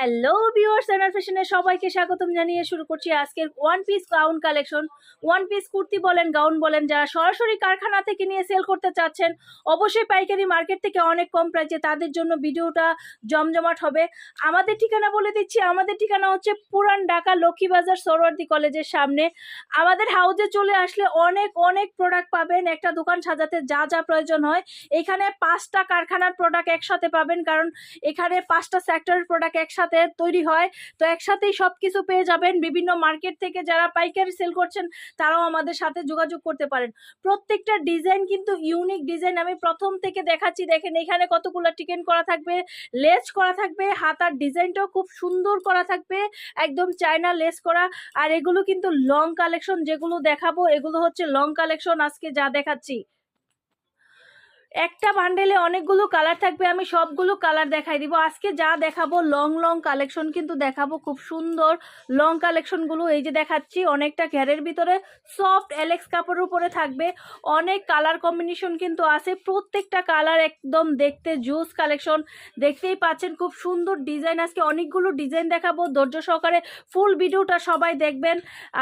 Hello viewers এনার ফ্যাশনে সবাইকে স্বাগতম জানিয়ে শুরু করছি আজকের one piece gown collection one piece kurti বলেন গাউন বলেন, যারা সরাসরি কারখানা থেকে নিয়ে সেল করতে চাচ্ছেন, অবশ্যই পাইকারি মার্কেট থেকে অনেক কম প্রাইসে তাদের জন্য ভিডিওটা জমজমাট হবে। আমাদের ঠিকানা বলে দিচ্ছি, আমাদের ঠিকানা হচ্ছে পুরান ঢাকা লক্ষ্মীবাজার সরোয়ার্দি কলেজের সামনে। আমাদের হাউজে চলে আসলে অনেক অনেক প্রোডাক্ট পাবেন। একটা দোকান সাজাতে যা যা প্রয়োজন হয়। এখানে পাঁচটা কারখানার প্রোডাক্ট একসাথে পাবেন, কারণ এখানে পাঁচটা সেক্টরের প্রোডাক্ট একসাথে তৈরি হয়। তো একসাথেই সব কিছু পেয়ে যাবেন। বিভিন্ন মার্কেট থেকে যারা পাইকারি সেল করছেন, তারাও আমাদের সাথে যোগাযোগ করতে পারেন। প্রত্যেকটা ডিজাইন কিন্তু ইউনিক ডিজাইন আমি প্রথম থেকে দেখাচ্ছি, দেখেন এখানে কতগুলো টিকেন করা থাকবে, লেস করা থাকবে, হাতার ডিজাইনটাও খুব সুন্দর করা থাকবে, একদম চায়না লেস করা। আর এগুলো কিন্তু লং কালেকশন যেগুলো দেখাবো, এগুলো হচ্ছে লং কালেকশন আজকে যা দেখাচ্ছি। একটা বান্ডেলে অনেকগুলো কালার থাকবে, আমি সবগুলো কালার দেখাই দিব। আজকে যা দেখাবো লং লং কালেকশন কিন্তু দেখাবো খুব সুন্দর। লং কালেকশনগুলো এই যে দেখাচ্ছি, অনেকটা ঘেরের ভিতরে সফট এলেক্স কাপড়ের উপরে থাকবে। অনেক কালার কম্বিনেশন কিন্তু আছে, প্রত্যেকটা কালার একদম দেখতে জুস কালেকশন দেখতেই পাচ্ছেন খুব সুন্দর ডিজাইন আজকে অনেকগুলো ডিজাইন দেখাবো, ধৈর্য সহকারে ফুল ভিডিওটা সবাই দেখবেন।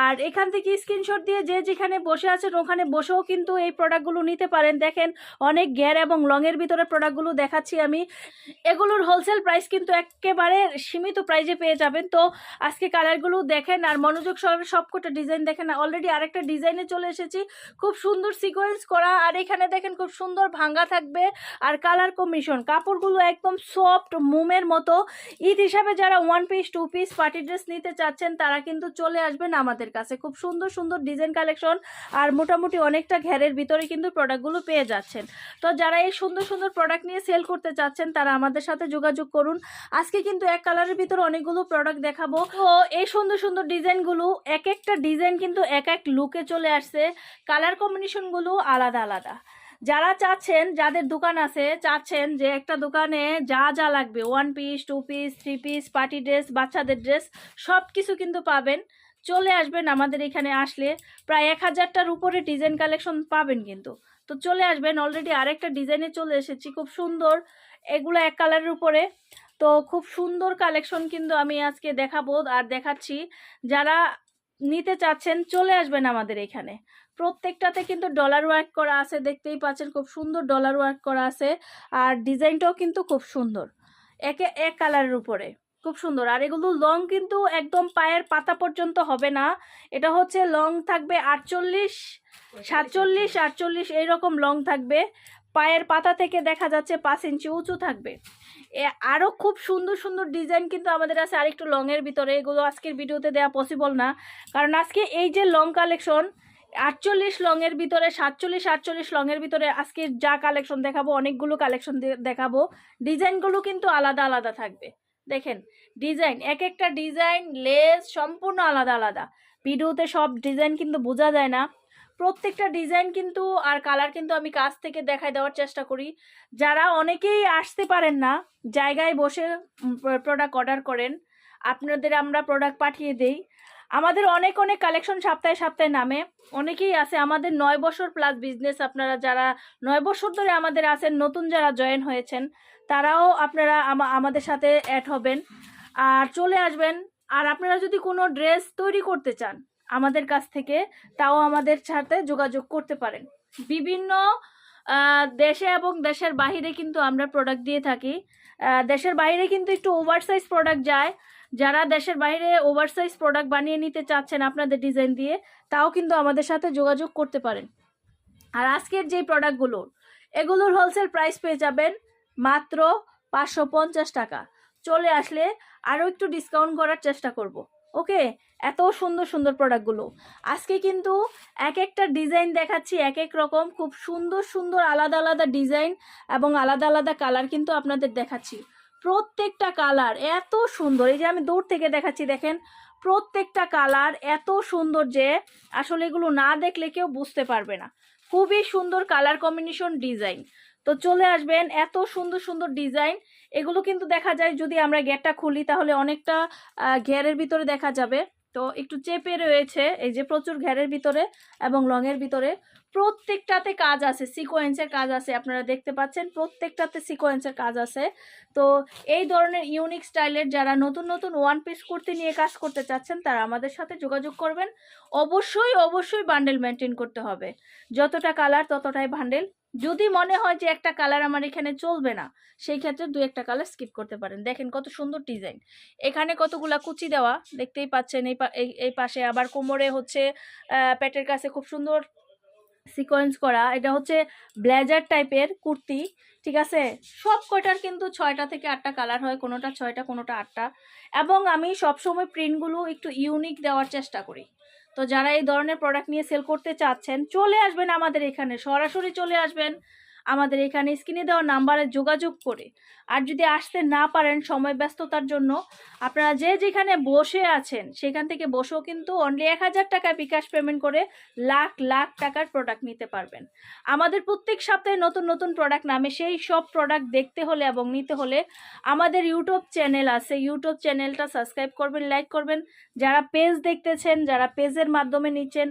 আর এখান থেকে স্ক্রিনশট দিয়ে যে যেখানে বসে আছেন, ওখানে বসেও কিন্তু এই প্রোডাক্টগুলো নিতে পারেন। দেখেন, অনেক গ্যার এবং লংয়ের ভিতরে প্রোডাক্টগুলো দেখাচ্ছি আমি। এগুলোর হোলসেল প্রাইস কিন্তু একেবারে সীমিত প্রাইজে পেয়ে যাবেন। তো আজকে কালারগুলো দেখেন আর মনোযোগ সহকারে সবকটা ডিজাইন দেখেন। অলরেডি আরেকটা ডিজাইনে চলে এসেছি। খুব সুন্দর সিকোয়েন্স করা আর এখানে দেখেন খুব সুন্দর ভাঙ্গা থাকবে আর কালার কমিশন কাপড়গুলো একদম সফট মোমের মতো। ঈদ হিসাবে যারা one piece two piece party dress নিতে চাচ্ছেন, তারা কিন্তু চলে আসবেন আমাদের কাছে। খুব সুন্দর সুন্দর ডিজাইন কালেকশন আর মোটামুটি অনেকটা ঘেরের ভিতরে কিন্তু প্রোডাক্টগুলো পেয়ে যাচ্ছেন। তো যারা এই সুন্দর সুন্দর প্রোডাক্ট নিয়ে সেল করতে চাচ্ছেন, তারা আমাদের সাথে যোগাযোগ করুন। আজকে কিন্তু এক কালারের ভিতরে অনেকগুলো প্রোডাক্ট দেখাবো। তো এই সুন্দর সুন্দর ডিজাইনগুলো এক একটা ডিজাইন কিন্তু এক এক লুকে চলে আসছে। কালার কম্বিনেশনগুলো আলাদা আলাদা। যারা চাচ্ছেন, যাদের দোকান আছে, চাচ্ছেন যে একটা দোকানে যা যা লাগবে one piece two piece three piece party dress বাচ্চাদের ড্রেস সব কিছু কিন্তু পাবেন। চলে আসবেন আমাদের এখানে আসলে। প্রায় এক হাজারটার উপরে ডিজাইন কালেকশন পাবেন কিন্তু। তো চলে আসবেন। অলরেডি আরেকটা ডিজাইনে চলে এসেছি। খুব সুন্দর। এগুলো এক কালারের উপরে। তো খুব সুন্দর কালেকশন কিন্তু আমি আজকে দেখাবো আর দেখাচ্ছি। যারা নিতে চাচ্ছেন, চলে আসবেন আমাদের এখানে। প্রত্যেকটাতে কিন্তু ডলার ওয়ার্ক করা আছে। দেখতেই পাচ্ছেন খুব সুন্দর ডলার ওয়ার্ক করা আছে। আর ডিজাইনটাও কিন্তু খুব সুন্দর। একে এক কালারের উপরে। খুব সুন্দর। আর এগুলো লং কিন্তু একদম পায়ের পাতা পর্যন্ত হবে না। এটা হচ্ছে লং থাকবে আটচল্লিশ, সাতচল্লিশ, আটচল্লিশ এইরকম লং থাকবে। পায়ের পাতা থেকে দেখা যাচ্ছে পাঁচ ইঞ্চি উঁচু থাকবে। আরও খুব সুন্দর সুন্দর ডিজাইন কিন্তু আমাদের আছে আরেকটু লংয়ের ভিতরে। এগুলো আজকের ভিডিওতে দেওয়া পসিবল না। কারণ আজকে এই যে লং কালেকশন আটচল্লিশ লংয়ের ভিতরে, সাতচল্লিশ, আটচল্লিশ লংয়ের ভিতরে আজকে যা কালেকশন দেখাবো, অনেকগুলো কালেকশন দেখাবো। ডিজাইনগুলো কিন্তু আলাদা আলাদা থাকবে। দেখেন ডিজাইন এক একটা ডিজাইন লেস সম্পূর্ণ আলাদা আলাদা। ভিডিওতে সব ডিজাইন কিন্তু বোঝা যায় না। প্রত্যেকটা ডিজাইন কিন্তু আর কালার কিন্তু আমি কাছ থেকে দেখাই দেওয়ার চেষ্টা করি। যারা অনেকেই আসতে পারেন না, জায়গায় বসে প্রোডাক্ট অর্ডার করেন, আপনাদের আমরা প্রোডাক্ট পাঠিয়ে দেই। আমাদের অনেক অনেক কালেকশন সপ্তাহে সপ্তাহে নামে। অনেকেই আছে, আমাদের নয় বছর প্লাস বিজনেস আপনারা যারা নয় বছর ধরে আমাদের আছেন, নতুন যারা জয়েন হয়েছেন তারাও আপনারা আমাদের সাথে অ্যাড হবেন। আর চলে আসবেন। আর আপনারা যদি কোনো ড্রেস তৈরি করতে চান আমাদের কাছ থেকে, তাও আমাদের সাথে যোগাযোগ করতে পারেন। বিভিন্ন দেশে এবং দেশের বাইরে কিন্তু আমরা প্রোডাক্ট দিয়ে থাকি। দেশের বাইরে কিন্তু একটু ওভার সাইজ প্রোডাক্ট যায়। যারা দেশের বাইরে ওভার সাইজ প্রোডাক্ট বানিয়ে নিতে চাচ্ছেন আপনাদের ডিজাইন দিয়ে, তাও কিন্তু আমাদের সাথে যোগাযোগ করতে পারেন। আর আজকের যেই প্রোডাক্টগুলো এগুলোর হোলসেল প্রাইস পেয়ে যাবেন মাত্র পাঁচশো পঞ্চাশ টাকা। চলে আসলে আরও একটু ডিসকাউন্ট করার চেষ্টা করব। ওকে? এত সুন্দর সুন্দর প্রোডাক্টগুলো আজকে কিন্তু এক একটা ডিজাইন দেখাচ্ছি, এক এক রকম, খুব সুন্দর সুন্দর আলাদা আলাদা ডিজাইন এবং আলাদা আলাদা কালার কিন্তু আপনাদের দেখাচ্ছি। প্রত্যেকটা কালার এত সুন্দর। এই যে আমি দূর থেকে দেখাচ্ছি, দেখেন, প্রত্যেকটা কালার এত সুন্দর যে আসলে এগুলো না দেখলে কেউ বুঝতে পারবে না। খুবই সুন্দর কালার কম্বিনেশন ডিজাইন তো চলে আসবেন এত সুন্দর সুন্দর ডিজাইন। এগুলো কিন্তু দেখা যায় যদি আমরা গেটটা খুলি তাহলে অনেকটা ঘেরের ভিতরে দেখা যাবে। তো একটু চেপে রয়েছে, এই যে প্রচুর ঘেরের ভিতরে এবং লংয়ের ভিতরে। প্রত্যেকটাতে কাজ আছে, সিকোয়েন্সের কাজ আছে, আপনারা দেখতে পাচ্ছেন প্রত্যেকটাতে সিকোয়েন্সের কাজ আছে। তো এই ধরনের ইউনিক স্টাইলের যারা নতুন নতুন ওয়ান পিস কুর্তি নিয়ে কাজ করতে চাচ্ছেন, তারা আমাদের সাথে যোগাযোগ করবেন। অবশ্যই অবশ্যই বান্ডেল মেনটেন করতে হবে। যতটা কালার ততটাই বান্ডেল। যদি মনে হয় যে একটা কালার আমার এখানে চলবে না, সেই ক্ষেত্রে দু একটা কালার স্কিপ করতে পারেন। দেখেন কত সুন্দর ডিজাইন এখানে কতগুলা কুচি দেওয়া, দেখতেই পাচ্ছেন এই এই- পাশে আবার কোমরে হচ্ছে প্যাটের কাছে খুব সুন্দর সিকোয়েন্স করা, এটা হচ্ছে ব্লেজার টাইপের কুর্তি, ঠিক আছে? সব কয়টার কিন্তু ছয়টা থেকে আটটা কালার হয়, কোনোটা ছয়টা, কোনোটা আটটা। এবং আমি সবসময় প্রিন্টগুলো একটু ইউনিক দেওয়ার চেষ্টা করি। তো যারা এই ধরনের প্রোডাক্ট নিয়ে সেল করতে চাচ্ছেন, চলে আসবেন আমাদের এখানে, সরাসরি চলে আসবেন। আমাদের এখানে স্ক্রিনে দেওয়া নাম্বারে যোগাযোগ করে। আর যদি আসতে না পারেন সময় ব্যস্ততার জন্য, আপনারা যে যেখানে বসে আছেন, সেখান থেকে বসেও কিন্তু অনলি এক হাজার টাকা বিকাশ পেমেন্ট করে লাখ লাখ টাকার প্রোডাক্ট নিতে পারবেন। আমাদের প্রত্যেক সপ্তাহে নতুন নতুন প্রোডাক্ট নামে সেই সব প্রোডাক্ট দেখতে হলে এবং নিতে হলে আমাদের ইউটিউব চ্যানেল আছে। ইউটিউব চ্যানেলটা সাবস্ক্রাইব করবেন লাইক করবেন। যারা পেজ দেখতেছেন, যারা পেজের মাধ্যমে নিচ্ছেন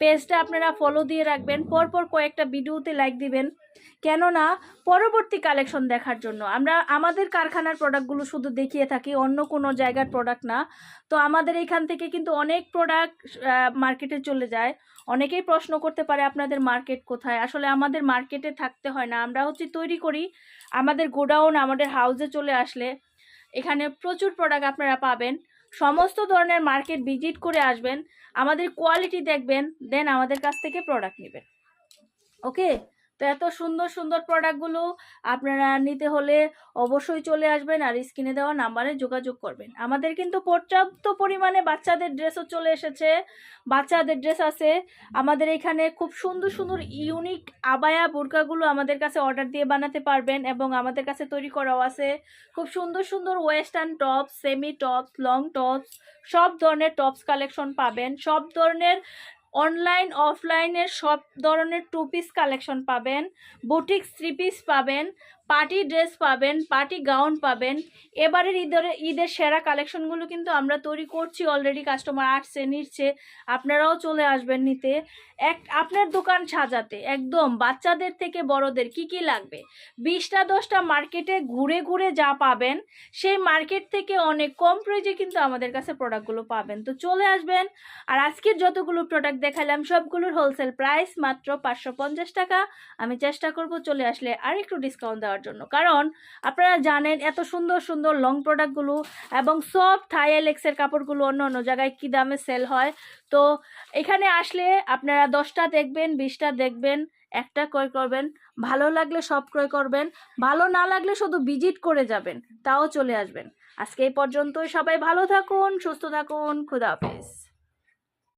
পেজটা আপনারা ফলো দিয়ে রাখবেন। পরপর কয়েকটা ভিডিওতে লাইক দিবেন। কেননা পরবর্তী কালেকশন দেখার জন্য। আমরা আমাদের কারখানার প্রোডাক্টগুলো শুধু দেখিয়ে থাকি, অন্য কোনো জায়গার প্রোডাক্ট না। তো আমাদের এখান থেকে কিন্তু অনেক প্রোডাক্ট মার্কেটে চলে যায়। অনেকেই প্রশ্ন করতে পারে, আপনাদের মার্কেট কোথায়? আসলে আমাদের মার্কেটে থাকতে হয় না। আমরা হচ্ছে তৈরি করি, আমাদের গোডাউন আমাদের হাউসে চলে আসলে। এখানে প্রচুর প্রোডাক্ট আপনারা পাবেন। সমস্ত ধরনের মার্কেট ভিজিট করে আসবেন। আমাদের কোয়ালিটি দেখবেন দেন আমাদের কাছ থেকে প্রোডাক্ট নেবেন। ওকে তো এত সুন্দর সুন্দর প্রোডাক্টগুলো আপনারা নিতে হলে অবশ্যই চলে আসবেন আর স্ক্রিনে দেওয়া নাম্বারে যোগাযোগ করবেন। আমাদের কিন্তু পর্যাপ্ত পরিমাণে বাচ্চাদের ড্রেসও চলে এসেছে। বাচ্চাদের ড্রেস আছে। আমাদের এখানে খুব সুন্দর সুন্দর ইউনিক আবায়া বোরকাগুলো আমাদের কাছে অর্ডার দিয়ে বানাতে পারবেন এবং আমাদের কাছে তৈরি করাও আছে। খুব সুন্দর সুন্দর western tops semi tops long tops সব ধরনের টপস কালেকশন পাবেন। সব ধরনের অনলাইন অফলাইনের সব ধরনের টু পিস কালেকশন পাবেন। বুটিক থ্রি পিস পাবেন। পার্টি ড্রেস পাবেন, পার্টি গাউন পাবেন। এবারের ঈদের ঈদের সেরা কালেকশনগুলো কিন্তু আমরা তৈরি করছি অলরেডি কাস্টমার আসছে, নিচ্ছে। আপনারাও চলে আসবেন নিতে। এক, আপনার দোকান সাজাতে, একদম বাচ্চাদের থেকে বড়দের কি কি লাগবে? বিশটা, দশটা মার্কেটে ঘুরে ঘুরে যা পাবেন, সেই মার্কেট থেকে অনেক কম প্রাইজে কিন্তু আমাদের কাছে প্রোডাক্টগুলো পাবেন। তো চলে আসবেন। আর আজকের যতগুলো প্রোডাক্ট দেখালাম, সবগুলোর হোলসেল প্রাইস মাত্র পাঁচশো পঞ্চাশ টাকা। আমি চেষ্টা করব চলে আসলে আর একটু ডিসকাউন্ট দেওয়ার জন্য। কারণ আপনারা জানেন এত সুন্দর সুন্দর লং প্রোডাক্টগুলো এবং সব থাই এলেক্সের কাপড়গুলো অন্য অন্য জায়গায় কী দামে সেল হয়। তো এখানে আসলে আপনারা দশটা দেখবেন, বিশটা দেখবেন, একটা ক্রয় করবেন। ভালো লাগলে সব ক্রয় করবেন, ভালো না লাগলে শুধু ভিজিট করে যাবেন, তাও চলে আসবেন। আজকে এই পর্যন্তই। সবাই ভালো থাকুন, সুস্থ থাকুন, খুদা হাফেজ।